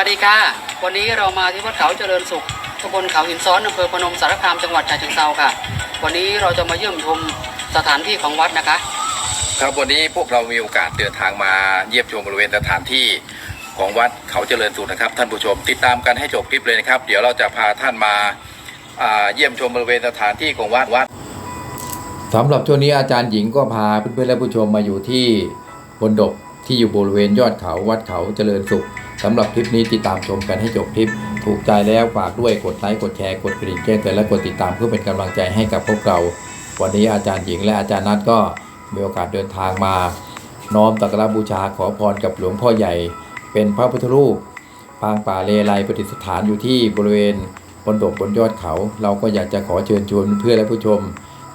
สวัสดีค่ะ วันนี้เรามาที่วัดเขาเจริญสุขตำบลเขาหินซ้อนอำเภอพนมสารคามจังหวัดฉะเชิงเทราค่ะ วันนี้เราจะมาเยี่ยมชมสถานที่ของวัดนะคะ ครับวันนี้พวกเรามีโอกาสเดินทางมาเยี่ยมชมบริเวณสถานที่ของวัดเขาเจริญสุขนะครับ ท่านผู้ชมติดตามกันให้จบคลิปเลยนะครับ เดี๋ยวเราจะพาท่านมาอ่าเยี่ยมชมบริเวณสถานที่ของวัดวัดสำหรับช่วงนี้อาจารย์หญิงก็พาเพื่อนๆและผู้ชมมาอยู่ที่บนดบที่อยู่บริเวณยอดเขาวัดเขาเจริญสุข สำหรับคลิปนี้ติดตามชมกันให้จบคลิป ถูกใจแล้วฝากด้วยกดไลค์กดแชร์กดกระดิ่งแจ้งเตือนและกดติดตามเพื่อเป็นกำลังใจให้กับพวกเรา วันนี้อาจารย์หญิงและอาจารย์นัทก็มีโอกาสเดินทางมา น้อมตักการบูชาขอพรกับหลวงพ่อใหญ่ เป็นพระพุทธรูปปางป่าเลไลประดิษฐานอยู่ที่บริเวณบนดบบนยอดเขา เราก็อยากจะขอเชิญชวนเพื่อนและผู้ชม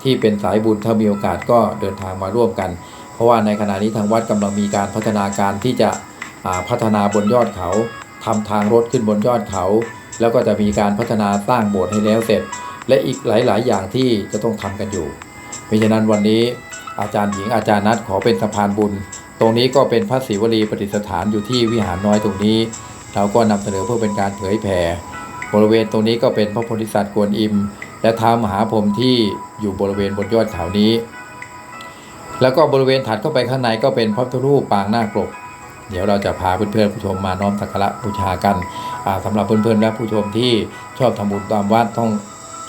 ที่เป็นสายบุญถ้ามีโอกาสก็เดินทางมาร่วมกัน เพราะว่าในขณะนี้ทางวัดกำลังมีการพัฒนาการที่จะ พัฒนาบนยอดเขาทำทางรถขึ้นบนยอดเขา แล้วก็จะมีการพัฒนาสร้างโบสถ์ให้แล้วเสร็จ และอีกหลาย ๆ อย่างที่จะต้องทำกันอยู่เพราะฉะนั้นวันนี้อาจารย์หญิงอาจารย์นัดขอเป็นสะพานบุญ ตรงนี้ก็เป็นพระศิวลีประดิษฐานอยู่ที่วิหารน้อยตรงนี้ เราก็นำเสนอเพื่อเป็นการเผยแผ่บริเวณตรงนี้ก็เป็นพระโพธิสัตว์กวนอิม และท้ามหาพรหมที่อยู่บริเวณบนยอดเขานี้ แล้วก็บริเวณถัดเข้าไปข้างในก็เป็นพระพุทธรูปปางนาคปก เดี๋ยวเราจะพาเพื่อนๆผู้ชมมาน้อมสักการะบูชากันอ่าสำหรับเพื่อนๆและผู้ชมที่ชอบทำบุญตามวัดท่อง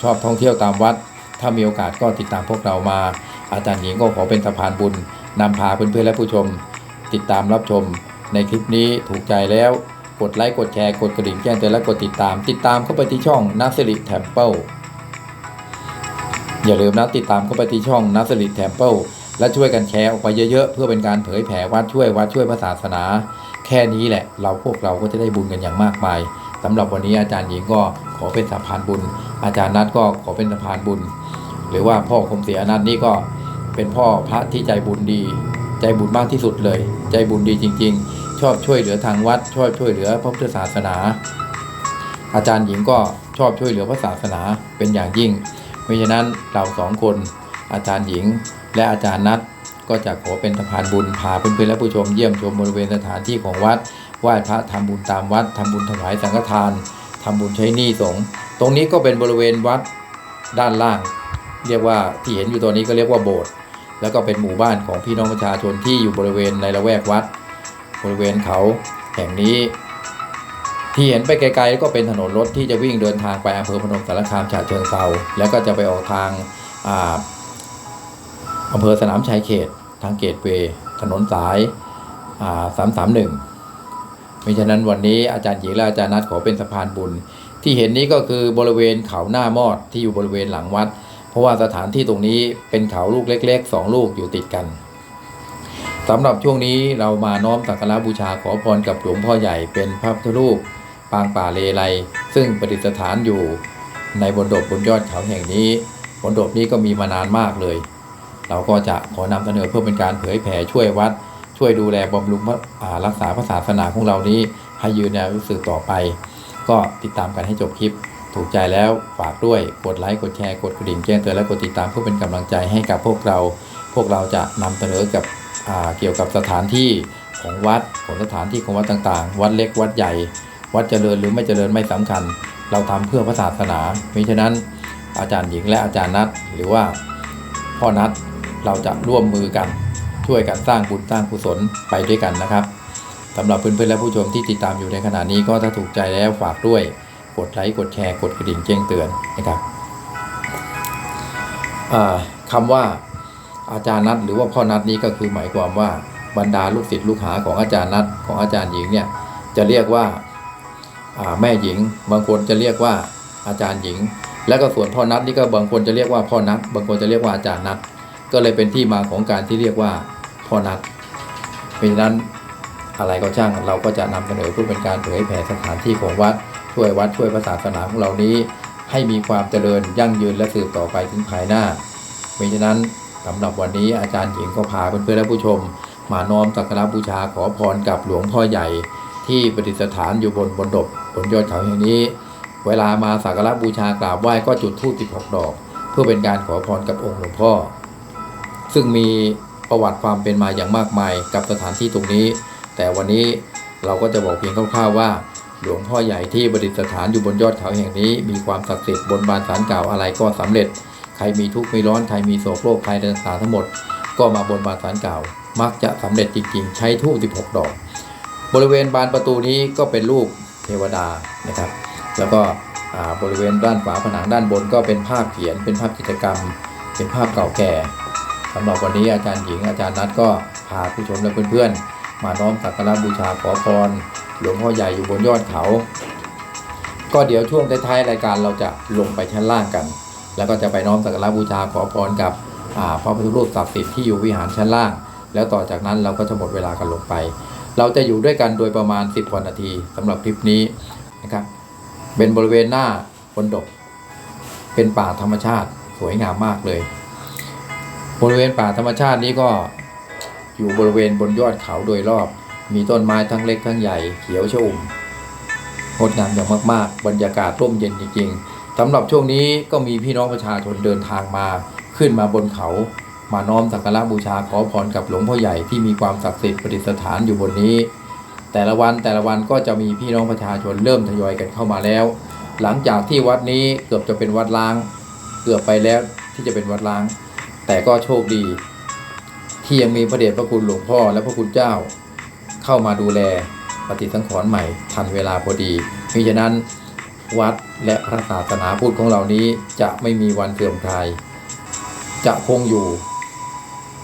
ชอบท่องเที่ยวตามวัด ถ้ามีโอกาสก็ติดตามพวกเรามา อาจารย์หญิงก็ขอเป็นสะพานบุญนำพาเพื่อนๆและผู้ชม ติดตามรับชม ในคลิปนี้ถูกใจแล้วกดไลค์กดแชร์กดกระดิ่งแจ้งเตือนและกดติดตาม ติดตามเข้าไปที่ช่องนัสริแทมเปิลอย่าลืมนะติดตามเข้าไปที่ช่องนัสริแทมเปิล และช่วยกันแชร์ออกไปเยอะๆ เพื่อเป็นการเผยแผ่วัดช่วยวัดช่วยพระศาสนา แค่นี้แหละ เราพวกเราก็จะได้บุญกันอย่างมากมายสำหรับวันนี้อาจารย์หญิงก็ขอเป็นสะพานบุญ อาจารย์นัทก็ขอเป็นสะพานบุญ หรือว่าพ่อคมเสียนันต์นี่ก็เป็นพ่อพระที่ใจบุญดี ใจบุญมากที่สุดเลย ใจบุญดีจริง ๆ ชอบช่วยเหลือทางวัด ชอบช่วยเหลือพระพุทธศาสนา อาจารย์หญิงก็ชอบช่วยเหลือพระศาสนาเป็นอย่างยิ่งเพราะฉะนั้นเราสองคนอาจารย์หญิง และอาจารย์นัทก็จะขอเป็นสะพานบุญพาเพื่อนๆและผู้ชมเยี่ยมชมบริเวณสถานที่ของวัดไหว้พระทำบุญตามวัดทำบุญถวายสังฆทานทำบุญใช้หนี้สงฆ์ตรงนี้ก็เป็นบริเวณวัดด้านล่าง เรียกว่าที่เห็นอยู่ตอนนี้ก็เรียกว่าโบสถ์แล้วก็เป็นหมู่บ้านของพี่น้องประชาชนที่อยู่บริเวณในละแวกวัด บริเวณเขาแห่งนี้ ที่เห็นไปไกลๆก็เป็นถนนรถที่จะวิ่งเดินทางไปอำเภอพนมสารคามฉะเชิงเทราแล้วก็จะไปออกทางอ่า อำเภอสนามชัยเขต ทางเกตเวย์ถนนสายสามสามหนึ่งเพราะฉะนั้นวันนี้อาจารย์หญิงและอาจารย์นัดขอเป็นสะพานบุญ ที่เห็นนี้ก็คือบริเวณเขาหน้ามอดที่อยู่บริเวณหลังวัด เพราะว่าสถานที่ตรงนี้เป็นเขาลูกเล็กๆสองลูกอยู่ติดกันสำหรับช่วงนี้เรามาน้อมสักการะบูชาขอพรกับหลวงพ่อใหญ่เป็นพระพุทธรูป ปางป่าเลไลซึ่งประดิษฐานอยู่ในบนดบบนยอดเขาแห่งนี้บนดบนี้ก็มีมานานมากเลย เราก็จะขอนำเสนอเพื่อเป็นการเผยแผ่ช่วยวัด ช่วยดูแลบำรุงระอ่ารักษาพระศาสนาของเรานี้ ให้ยืนยาวสืบต่อไป ก็ติดตามกันให้จบคลิป ถูกใจแล้วฝากด้วยกดไลค์กดแชร์กดกระดิ่งแจ้งเตือนและกดติดตามเพื่อเป็นกำลังใจให้กับพวกเรา พวกเราจะนำเสนอกับเกี่ยวกับสถานที่ของวัดของสถานที่ของวัดต่างๆ วัดเล็กวัดใหญ่ วัดเจริญหรือไม่เจริญไม่สำคัญ เราทำเพื่อพระศาสนาเพราะฉะนั้นอาจารย์หญิงและอาจารย์นัทหรือว่าพ่อนัท เราจะร่วมมือกันช่วยกันสร้างบุญสร้างกุศลไปด้วยกันนะครับสำหรับเพื่อนๆและผู้ชมที่ติดตามอยู่ในขณะนี้ก็ถ้าถูกใจแล้วฝากด้วยกดไลค์กดแชร์กดกระดิ่งแจ้งเตือนนะครับคำว่าอาจารย์นัทหรือว่าพ่อนัทนี้ก็คือหมายความว่าบรรดาลูกศิษย์ลูกหาของอาจารย์นัทของอาจารย์หญิงเนี่ยจะเรียกว่าแม่หญิง บางคนจะเรียกว่าอาจารย์หญิง แล้วก็ส่วนพ่อนัทนี่ก็บางคนจะเรียกว่าพ่อนัทบางคนจะเรียกว่าอาจารย์นัท ก็เลยเป็นที่มาของการที่เรียกว่าพ่อนัทเพราะฉะนั้นอะไรก็ช่างเราก็จะนำเสนอเพื่อเป็นการเผยแผ่สถานที่ของวัดช่วยวัดช่วยพระศาสนาของเรานี้ ให้มีความเจริญยั่งยืนและสืบต่อไปถึงภายหน้า เพราะฉะนั้นสำหรับวันนี้อาจารย์หญิงก็พาเพื่อนๆและผู้ชม มาน้อมสักการะบูชาขอพรกับหลวงพ่อใหญ่ ที่ประดิษฐานอยู่บนบนดบบนยอดเขาแห่งนี้ เวลามาสักการะบูชากราบไหว้ก็จุดธูปติดหกดอก เพื่อเป็นการขอพรกับองค์หลวงพ่อ ซึ่งมีประวัติความเป็นมาอย่างมากมายกับสถานที่ตรงนี้ แต่วันนี้เราก็จะบอกเพียงคร่าวๆว่า หลวงพ่อใหญ่ที่ประดิษฐานอยู่บนยอดเขาแห่งนี้ มีความศักดิ์สิทธิ์บนบานสารกล่าวอะไรก็สำเร็จ ใครมีทุกข์มีร้อนใครมีโศกโรคภัยต่างๆทั้งหมด ก็มาบนบานสารกล่าว มักจะสำเร็จจริงๆ ใช้ทูบ16 ดอก บริเวณบานประตูนี้ก็เป็นรูปเทวดานะครับ แล้วก็บริเวณด้านฝาผนังด้านบนก็เป็นภาพเขียนเป็นภาพกิจกรรม เป็นภาพเก่าแก่ สำหรับวันนี้อาจารย์หญิงอาจารย์นัทก็พาผู้ชมและเพื่อนๆ มาน้อมสักการะบูชาขอพรหลวงพ่อใหญ่อยู่บนยอดเขา ก็เดี๋ยวช่วงท้ายๆรายการเราจะลงไปชั้นล่างกัน แล้วก็จะไปน้อมสักการะบูชาขอพรกับพระพุทธรูปศักดิ์สิทธิ์ที่อยู่วิหารชั้นล่าง แล้วต่อจากนั้นเราก็จะหมดเวลากันลงไป เราจะอยู่ด้วยกันโดยประมาณ 10กว่านาทีสำหรับคลิปนี้นะครับเป็นบริเวณหน้าบนดกเป็นป่าธรรมชาติสวยงามมากเลย บริเวณป่าธรรมชาตินี้ก็อยู่บริเวณบนยอดเขาโดยรอบ มีต้นไม้ทั้งเล็กทั้งใหญ่เขียวชอุ่มงดงามอย่างมากๆ บรรยากาศร่มเย็นจริงๆสำหรับช่วงนี้ก็มีพี่น้องประชาชนเดินทางมาขึ้นมาบนเขา มาน้อมสักการะบูชาขอพรกับหลวงพ่อใหญ่ที่มีความศักดิ์สิทธิ์ประดิษฐานอยู่บนนี้ แต่ละวันแต่ละวันก็จะมีพี่น้องประชาชนเริ่มทยอยกันเข้ามาแล้ว หลังจากที่วัดนี้เกือบจะเป็นวัดล้าง เกือบไปแล้วที่จะเป็นวัดล้าง แต่ก็โชคดี ที่ยังมีพระเดชพระคุณหลวงพ่อและพระคุณเจ้า เข้ามาดูแลปฏิสังขรณ์ใหม่ทันเวลาพอดีมิฉะนั้นวัดและพระศาสนาพุทธของเรานี้จะไม่มีวันเสื่อมคลาย จะคงอยู่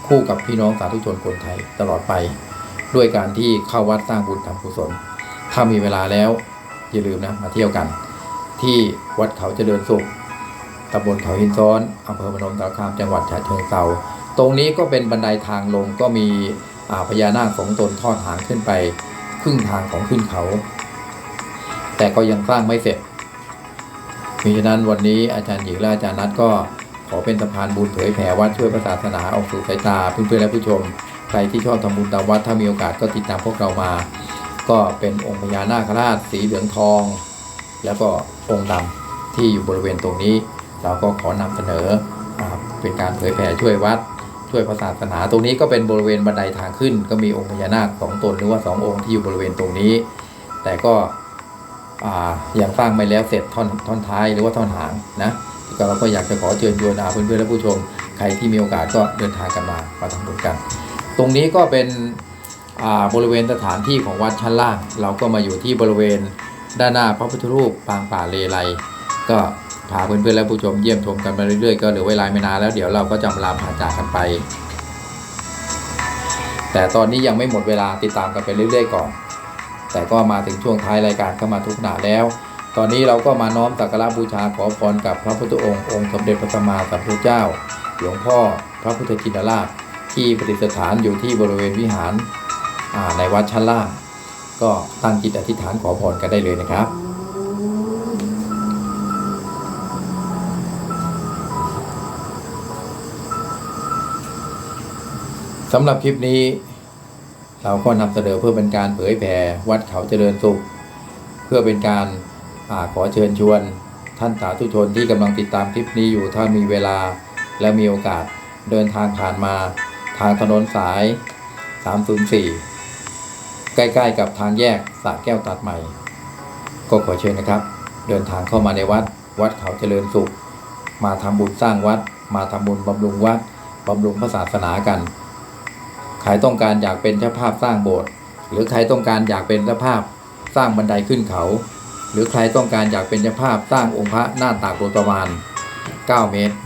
คู่กับพี่น้องสาธุชนคนไทยตลอดไป ด้วยการที่เข้าวัดสร้างบุญทำกุศล ถ้ามีเวลาแล้วอย่าลืมนะมาเที่ยวกัน ที่วัดเขาเจริญสุข ตำบลเขาหินซ้อนอำเภอพนมสารคามจังหวัดฉะเชิงเทราตรงนี้ก็เป็นบันไดทางลงก็มีอ่าพญานาคสองตนทอดหางขึ้นไปครึ่งทางของขึ้นเขา แต่ก็ยังสร้างไม่เสร็จมิฉะนั้นวันนี้อาจารย์หญิงและอาจารย์นัทก็ขอเป็นสะพานบุญเผยแผ่วัดช่วยพระศาสนาออกสู่สายตาเพื่อนๆและผู้ชม ใครที่ชอบทำบุญตามวัดถ้ามีโอกาสก็ติดตามพวกเรามา ก็เป็นองค์พญานาคราชสีเหลืองทอง แล้วก็องค์ดำที่อยู่บริเวณตรงนี้ เราก็ขอนำเสนอเป็นการเผยแผ่ช่วยวัด ช่วยพระศาสนา ตรงนี้ก็เป็นบริเวณบันไดทางขึ้น ก็มีองค์พญานาคสองตนหรือว่าสององค์ที่อยู่บริเวณตรงนี้ แต่ก็อ่ายังสร้างไม่แล้วเสร็จท่อนท่อนท้ายหรือว่าท่อนหางนะก็เราก็อยากจะขอเชิญชวนอาเพื่อนๆและผู้ชมใครที่มีโอกาสก็เดินทางกันมามาทำบุญกัน ตรงนี้ก็เป็นบริเวณสถานที่ของวัดชั้นล่าง เราก็มาอยู่ที่บริเวณด้านหน้าพระพุทธรูปปางป่าเลไลก็ พาเพื่อนๆและผู้ชมเยี่ยมชมกันมาเรื่อยๆก็เหลือเวลาไม่นานแล้วเดี๋ยวเราก็จะลาผ่าจากกันไป แต่ตอนนี้ยังไม่หมดเวลาติดตามกันไปเรื่อยๆก่อน แต่ก็มาถึงช่วงท้ายรายการเข้ามาทุกขณะแล้ว ตอนนี้เราก็มาน้อมสักการะบูชาขอพรกับพระพุทธองค์องค์สมเด็จพระสัมมาสัมพุทธเจ้า หลวงพ่อพระพุทธชินราช ที่ประดิษฐานอยู่ที่บริเวณวิหารในวัดชั้นล่างก็ตั้งจิตอธิษฐานขอพรกันได้เลยนะครับ สำหรับคลิปนี้ เราก็นำเสนอเพื่อเป็นการเผยแผ่วัดเขาเจริญสุข เพื่อเป็นการอาขอเชิญชวน ท่านสาธุชนที่กำลังติดตามคลิปนี้อยู่ถ้ามีเวลาและมีโอกาสเดินทางผ่านมาทางถนนสาย 304 ใกล้ๆกับทางแยกสระแก้วตัดใหม่ ก็ขอเชิญนะครับ เดินทางเข้ามาในวัด วัดเขาเจริญสุข มาทำบุญสร้างวัด มาทำบุญบำรุงวัดบำรุงพระศาสนากัน ใครต้องการอยากเป็นเจ้าภาพสร้างโบสถ์หรือใครต้องการอยากเป็นเจ้าภาพสร้างบันไดขึ้นเขา หรือใครต้องการอยากเป็นเจ้าภาพสร้างองค์พระหน้าตากโดยประมาณ 9 เมตร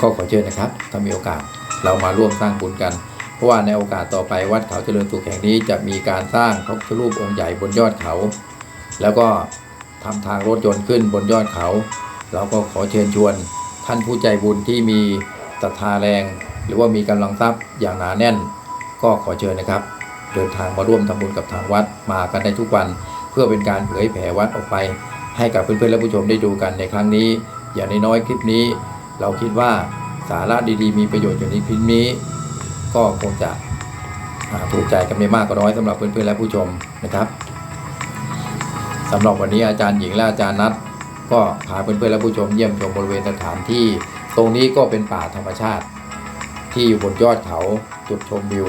ก็ขอเชิญนะครับ ถ้ามีโอกาสเรามาร่วมสร้างบุญกัน เพราะว่าในโอกาสต่อไปวัดเขาเจริญสุขแห่งนี้จะมีการสร้างพระพุทธรูปองค์ใหญ่บนยอดเขา แล้วก็ทำทางรถยนต์ขึ้นบนยอดเขา เราก็ขอเชิญชวนท่านผู้ใจบุญที่มีศรัทธาแรง หรือว่ามีกำลังทรัพย์อย่างหนาแน่น ก็ขอเชิญนะครับ เดินทางมาร่วมทำบุญกับทางวัดมากันได้ทุกวัน เพื่อเป็นการเผยแผ่วัดออกไป ให้กับเพื่อนๆและผู้ชมได้ดูกันในครั้งนี้ อย่างน้อยๆคลิปนี้ เราคิดว่าสาระดีๆ มีประโยชน์อยู่ในคลิปนี้ ก็คงจะถูกใจกันไม่มากก็น้อยสำหรับเพื่อนๆและผู้ชมนะครับสำหรับวันนี้อาจารย์หญิงและอาจารย์นัทก็พาเพื่อนๆและผู้ชมเยี่ยมชมบริเวณสถานที่ ตรงนี้ก็เป็นป่าธรรมชาติ ที่อยู่บนยอดเขาจุดชมวิว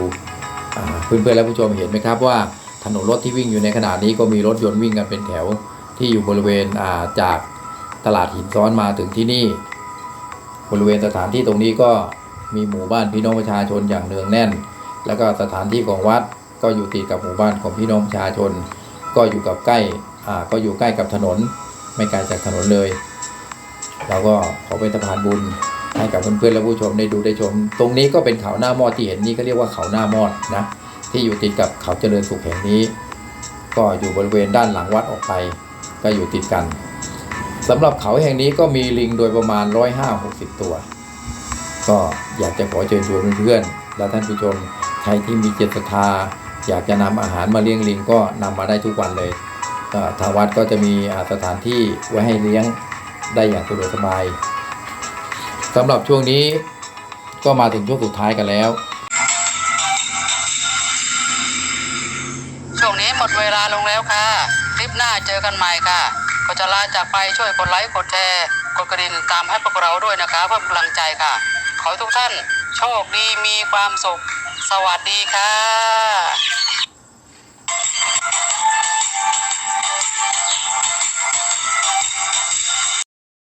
เพื่อนๆและผู้ชมเห็นไหมครับว่าถนนรถที่วิ่งอยู่ในขณะนี้ก็มีรถยนต์วิ่งกันเป็นแถวที่อยู่บริเวณาจากตลาดหินซ้อนมาถึงที่นี่ บริเวณสถานที่ตรงนี้ก็มีหมู่บ้านพี่น้องประชาชนอย่างเนืองแน่น แล้วก็สถานที่ของวัดก็อยู่ติดกับหมู่บ้านของพี่น้องประชาชน ก็อยู่กับใกล้ก็อยู่ใกล้กับถนน ไม่ไกลจากถนนเลย เราก็ขอเป็นสะพานบุญ ให้กับเพื่อนๆและผู้ชมได้ดูได้ชม ตรงนี้ก็เป็นเขาหน้ามอดที่เห็นนี่ก็เรียกว่าเขาหน้ามอดนะที่อยู่ติดกับเขาเจริญสุขแห่งนี้ ก็อยู่บริเวณด้านหลังวัดออกไป ก็อยู่ติดกันสำหรับเขาแห่งนี้ก็มีลิงโดยประมาณ 1560ตัว ก็อยากจะขอเชิญชวนเพื่อนๆและท่านผู้ชมใครที่มีเจตศรัทธาอยากจะนำอาหารมาเลี้ยงลิงก็นำมาได้ทุกวันเลยทางวัดก็จะมีสถานที่ไว้ให้เลี้ยงได้อย่างสะดวกสบาย สำหรับช่วงนี้ก็มาถึงช่วงสุดท้ายกันแล้ว ช่วงนี้หมดเวลาลงแล้วค่ะ คลิปหน้าเจอกันใหม่ค่ะ ก็จะลาจากไปช่วยกดไลค์กดแชร์กดกระดิ่งตามให้พวกเราด้วยนะคะเพื่อกำลังใจค่ะ ขอให้ทุกท่านโชคดีมีความสุข สวัสดีค่ะ